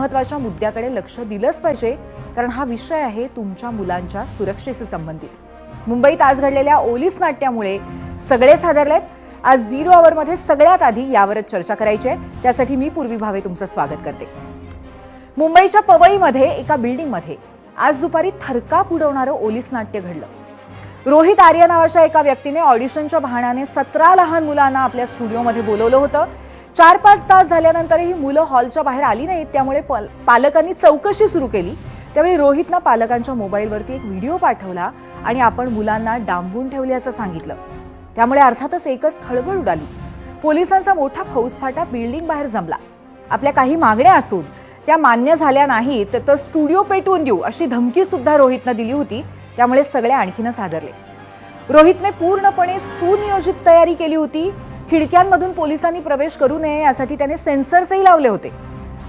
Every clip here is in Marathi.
महत्त्वाच्या मुद्द्याकडे लक्ष दिलंच पाहिजे कारण हा विषय आहे तुमच्या मुलांच्या सुरक्षेशी संबंधित. मुंबईत आज घडलेल्या ओलीस नाट्यामुळे सगळेच हादरलेत आज झिरो मध्ये सगळ्यात आधी यावरच चर्चा करायची आहे. त्यासाठी मी पूर्वी भावे तुमचं स्वागत करते. मुंबईच्या पवईमध्ये एका बिल्डिंगमध्ये आज दुपारी थरकाप उडवणारं ओलीस नाट्य घडलं. रोहित आर्य नावाच्या एका व्यक्तीने ऑडिशनच्या बहाण्याने सतरा लहान मुलांना आपल्या स्टुडिओमध्ये बोलवलं होतं. चार पाच तास झाल्यानंतरही मुलं हॉलच्या बाहेर आली नाहीत त्यामुळे पल- पालकांनी चौकशी सुरू केली. त्यावेळी रोहितनं पालकांच्या मोबाईलवरती एक व्हिडिओ पाठवला आणि आपण मुलांना डांबून ठेवले असं सांगितलं. त्यामुळे अर्थातच एकच खळबळ उडाली. पोलिसांचा मोठा फौजफाटा बिल्डिंग बाहेर जमला. आपल्या काही मागण्या असून त्या मान्य झाल्या नाहीत तर स्टुडिओ पेटवून देऊ अशी धमकी सुद्धा रोहितनं दिली होती. त्यामुळे सगळे आणखीनच हादरले. रोहितने पूर्णपणे सुनियोजित तयारी केली होती. खिडक्यांमधून पोलिसांनी प्रवेश करू नये यासाठी त्याने सेन्सर्सही लावले होते.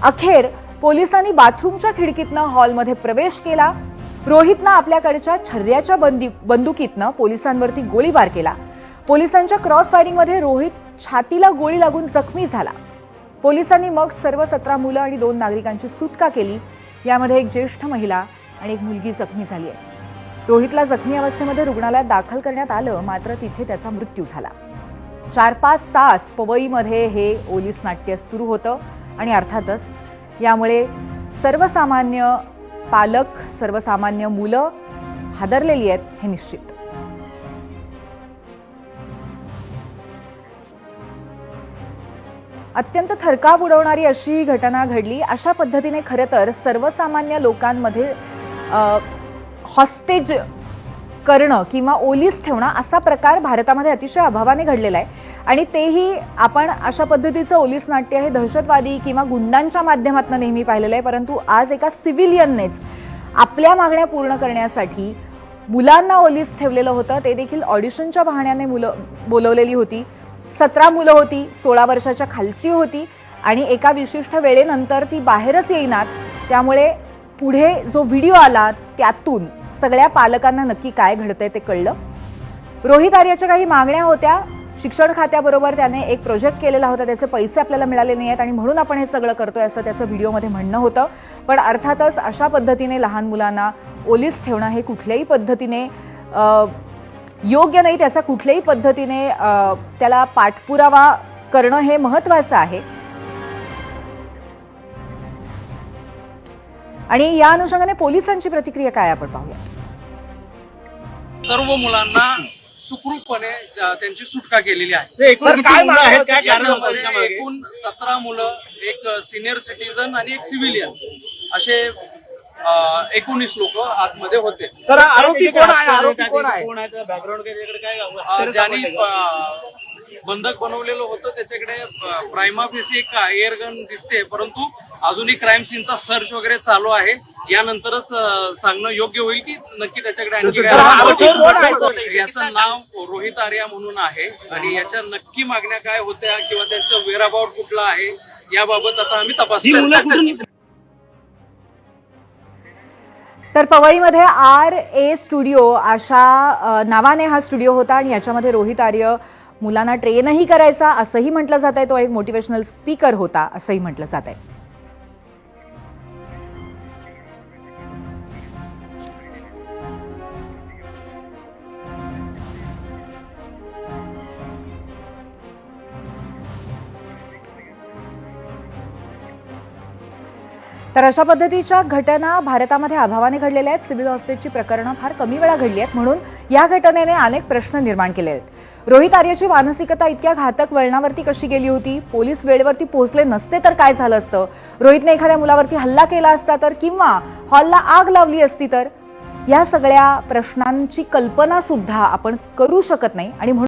अखेर पोलिसांनी बाथरूमच्या खिडकीतनं हॉलमध्ये प्रवेश केला. रोहितनं आपल्याकडच्या छर्याच्या बंदी बंदुकीतनं पोलिसांवरती गोळीबार केला. पोलिसांच्या क्रॉस फायरिंगमध्ये रोहित छातीला गोळी लागून जखमी झाला. पोलिसांनी मग सर्व सतरा मुलं आणि दोन नागरिकांची सुटका केली. यामध्ये एक ज्येष्ठ महिला आणि एक मुलगी जखमी झाली आहे. रोहितला जखमी अवस्थेमध्ये रुग्णालयात दाखल करण्यात आलं मात्र तिथे त्याचा मृत्यू झाला. चार पाच तास पवईमध्ये हे ओलीस नाट्य सुरू होतं आणि अर्थातच यामुळे सर्वसामान्य पालक सर्वसामान्य मुलं हादरलेली आहेत हे निश्चित. अत्यंत थरकाप उडवणारी अशी घटना घडली. अशा पद्धतीने खरं तर सर्वसामान्य लोकांमध्ये हॉस्टेज करणं किंवा ओलीस ठेवणं असा प्रकार भारतामध्ये अतिशय अभावाने घडलेला आहे. आणि तेही आपण अशा पद्धतीचं ओलीस नाट्य हे दहशतवादी किंवा गुंडांच्या माध्यमातून नेहमी पाहिलेलं आहे. परंतु आज एका सिव्हिलियननेच आपल्या मागण्या पूर्ण करण्यासाठी मुलांना ओलीस ठेवलेलं होतं. ते देखील ऑडिशनच्या बहाण्याने मुलं बोलवलेली होती. सतरा मुलं होती सोळा वर्षाच्या खालची होती आणि एका विशिष्ट वेळेनंतर ती बाहेरच येईनात. त्यामुळे पुढे जो व्हिडिओ आला त्यातून सगळ्या पालकांना नक्की काय घडतंय ते कळलं. रोहित आर्याच्या काही मागण्या होत्या. शिक्षण खात्याबरोबर त्याने एक प्रोजेक्ट केलेला होता. त्याचे पैसे आपल्याला मिळाले नाही आहेत आणि म्हणून आपण हे सगळं करतोय असं त्याचं व्हिडिओमध्ये म्हणणं होतं. पण अर्थातच अशा पद्धतीने लहान मुलांना ओलीस ठेवणं हे कुठल्याही पद्धतीने योग्य नाही. त्याचा कुठल्याही पद्धतीने त्याला पाठपुरावा करणं हे महत्वाचं आहे. आणि या अनुषंगाने पोलिसांची प्रतिक्रिया काय आपण पाहूया? सर्व मुलांना सुखरूपपणे त्यांची सुटका केलेली आहे. एकूण सतरा मुलं एक सिनियर सिटीजन आणि एक सिव्हिलियन असे एकोणीस लोक आतमध्ये होते. सर आरोपी कोण आहे? आरोपी कोण आहे? कोण आहे बॅकग्राऊंड ज्यांनी बंधक बनवलेलं होतं त्याच्याकडे प्रायमा फेसी एक एअर गन दिसते परंतु अजूनही क्राईम सीनचा सर्च वगैरे चालू आहे. यानंतरच सांगणं योग्य होईल की नक्की त्याच्याकडे आणखी काय? याचं नाव रोहित आर्या म्हणून आहे. आणि याच्या नक्की मागण्या काय होत्या किंवा त्यांचं वेराबाउट कुठलं आहे याबाबत आता आम्ही तपास ही तर पवईमध्ये आर ए स्टुडिओ अशा नावाने हा स्टुडिओ होता आणि याच्यामध्ये रोहित आर्य मुलांना ट्रेनही करायचा असंही म्हटलं जात आहे तो एक मोटिवेशनल स्पीकर होता असंही म्हटलं जात आहे तर अशा पद्धतीच्या घटना भारतामध्ये अभावाने घडलेल्या आहेत. सिव्हिल हॉस्टेजची प्रकरणं फार कमी वेळा घडली आहेत म्हणून या घटनेने अनेक प्रश्न निर्माण केले आहेत. रोहित आर्याची मानसिकता इतक्या घातक वळणावरती कशी गेली होती? पोलीस वेळेवरती पोहोचले नसते तर काय झालं असतं? रोहितने एखाद्या मुलावरती हल्ला केला असता तर किंवा हॉलला आग लावली असती तर? या सगळ्या प्रश्नांची कल्पना सुद्धा आपण करू शकत नाही आणि म्हणून